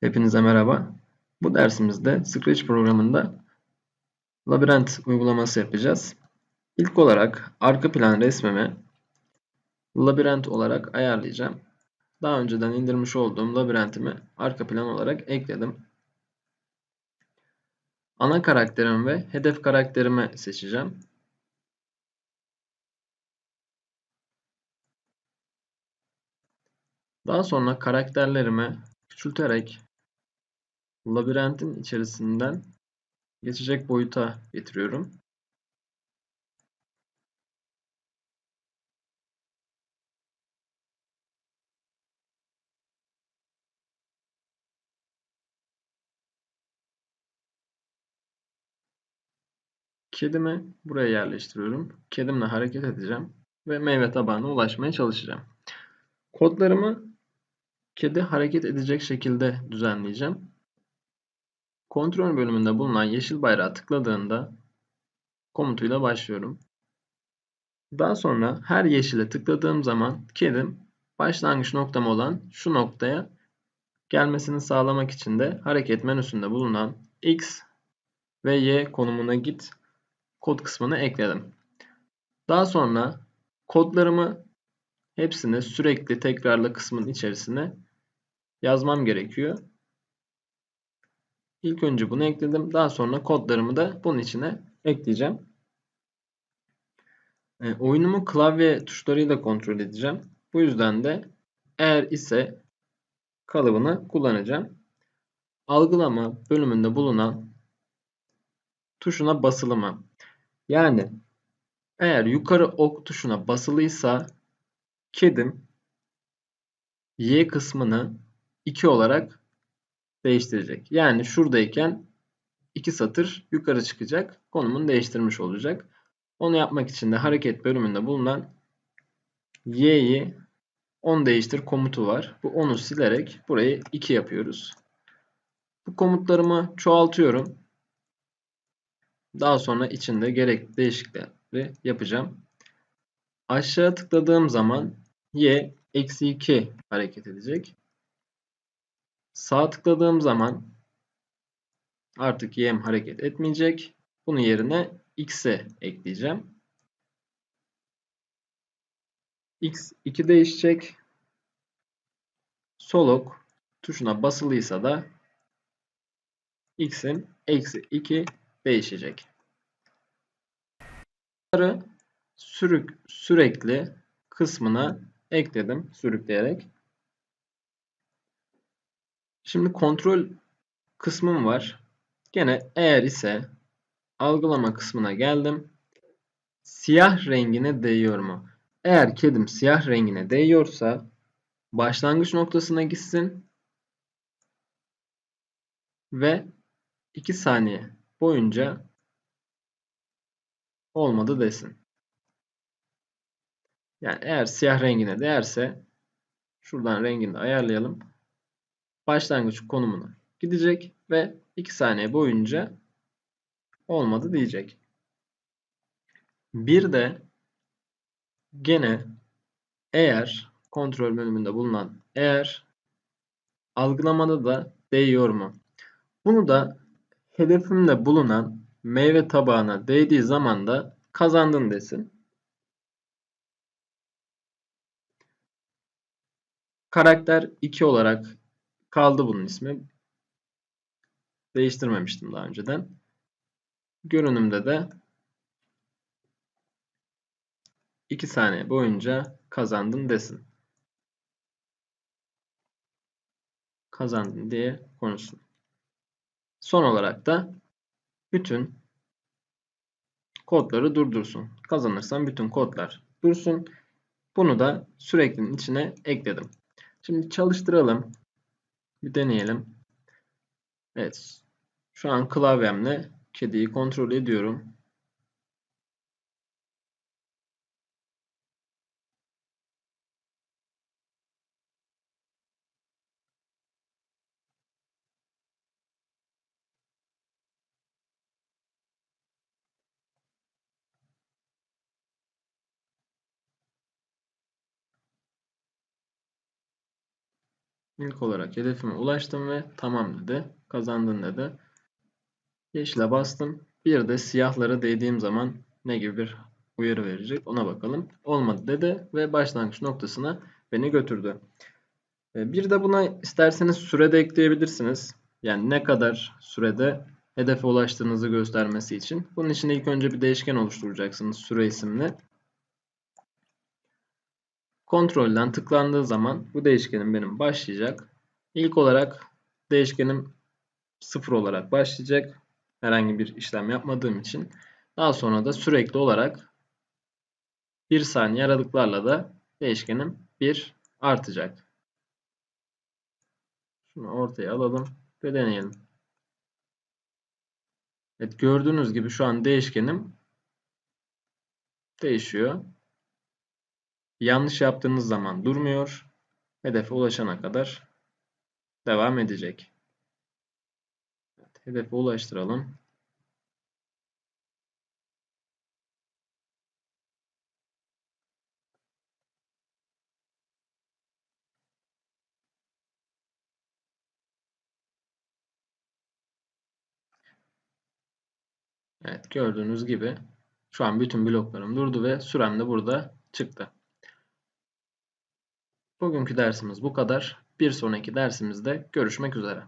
Hepinize merhaba. Bu dersimizde Scratch programında labirent uygulaması yapacağız. İlk olarak arka plan resmimi labirent olarak ayarlayacağım. Daha önceden indirmiş olduğum labirentimi arka plan olarak ekledim. Ana karakterimi ve hedef karakterimi seçeceğim. Daha sonra karakterlerimi küçülterek labirentin içerisinden geçecek boyuta getiriyorum. Kedimi buraya yerleştiriyorum. Kedimle hareket edeceğim ve meyve tabağına ulaşmaya çalışacağım. Kodlarımı kedi hareket edecek şekilde düzenleyeceğim. Kontrol bölümünde bulunan yeşil bayrağı tıkladığında komutuyla başlıyorum. Daha sonra her yeşile tıkladığım zaman kedim başlangıç noktam olan şu noktaya gelmesini sağlamak için de hareket menüsünde bulunan X ve Y konumuna git kod kısmını ekledim. Daha sonra kodlarımı hepsini sürekli tekrarla kısmın içerisine yazmam gerekiyor. İlk önce bunu ekledim. Daha sonra kodlarımı da bunun içine ekleyeceğim. E, oyunumu klavye tuşlarıyla kontrol edeceğim. Bu yüzden de eğer ise kalıbını kullanacağım. Algılama bölümünde bulunan tuşuna basılı mı? Yani eğer yukarı ok tuşuna basılıysa kedim Y kısmını 2 olarak değiştirecek. Yani şuradayken iki satır yukarı çıkacak. Konumunu değiştirmiş olacak. Onu yapmak için de hareket bölümünde bulunan y'yi 10 değiştir komutu var. Bu 10'u silerek burayı 2 yapıyoruz. Bu komutlarımı çoğaltıyorum. Daha sonra içinde gerekli değişiklikleri yapacağım. Aşağı tıkladığım zaman y eksi 2 hareket edecek. Sağ tıkladığım zaman artık y'm hareket etmeyecek. Bunun yerine x'e ekleyeceğim. x 2 değişecek. Sol ok tuşuna basılıysa da x'in eksi 2 değişecek. Bunları sürük, sürekli kısmına ekledim sürükleyerek. Şimdi kontrol kısmım var. Gene eğer ise algılama kısmına geldim. Siyah rengine değiyor mu? Eğer kedim siyah rengine değiyorsa başlangıç noktasına gitsin ve 2 saniye boyunca olmadı desin. Yani eğer siyah rengine değerse şuradan rengini ayarlayalım başlangıç konumuna gidecek ve 2 saniye boyunca olmadı diyecek. Bir de gene eğer kontrol bölümünde bulunan eğer algılamada da değiyor mu? Bunu da hedefimde bulunan meyve tabağına değdiği zaman da kazandın desin. Karakter 2 olarak Kaldı bunun ismi. Değiştirmemiştim daha önceden. Görünümde de 2 saniye boyunca kazandın desin. Kazandın diye konuşsun. Son olarak da bütün kodları durdursun. Kazanırsan bütün kodlar dursun. Bunu da süreklinin içine ekledim. Şimdi çalıştıralım. Bir deneyelim. Evet. Şu an klavyemle kediyi kontrol ediyorum. İlk olarak hedefime ulaştım ve tamam dedi. Kazandın dedi. Yeşile bastım. Bir de siyahlara değdiğim zaman ne gibi bir uyarı verecek ona bakalım. Olmadı dedi ve başlangıç noktasına beni götürdü. E, bir de buna isterseniz süre de ekleyebilirsiniz. Yani ne kadar sürede hedefe ulaştığınızı göstermesi için. Bunun için ilk önce bir değişken oluşturacaksınız süre isimli. Kontrolden tıklandığı zaman bu değişkenim benim başlayacak. İlk olarak değişkenim sıfır olarak başlayacak. Herhangi bir işlem yapmadığım için. Daha sonra da sürekli olarak 1 saniye aralıklarla da değişkenim 1 artacak. Şunu ortaya alalım ve deneyelim. Evet gördüğünüz gibi şu an değişkenim değişiyor. Yanlış yaptığınız zaman durmuyor. Hedefe ulaşana kadar devam edecek. Evet, hedefe ulaştıralım. Evet gördüğünüz gibi şu an bütün bloklarım durdu ve sürem de burada çıktı. Bugünkü dersimiz bu kadar. Bir sonraki dersimizde görüşmek üzere.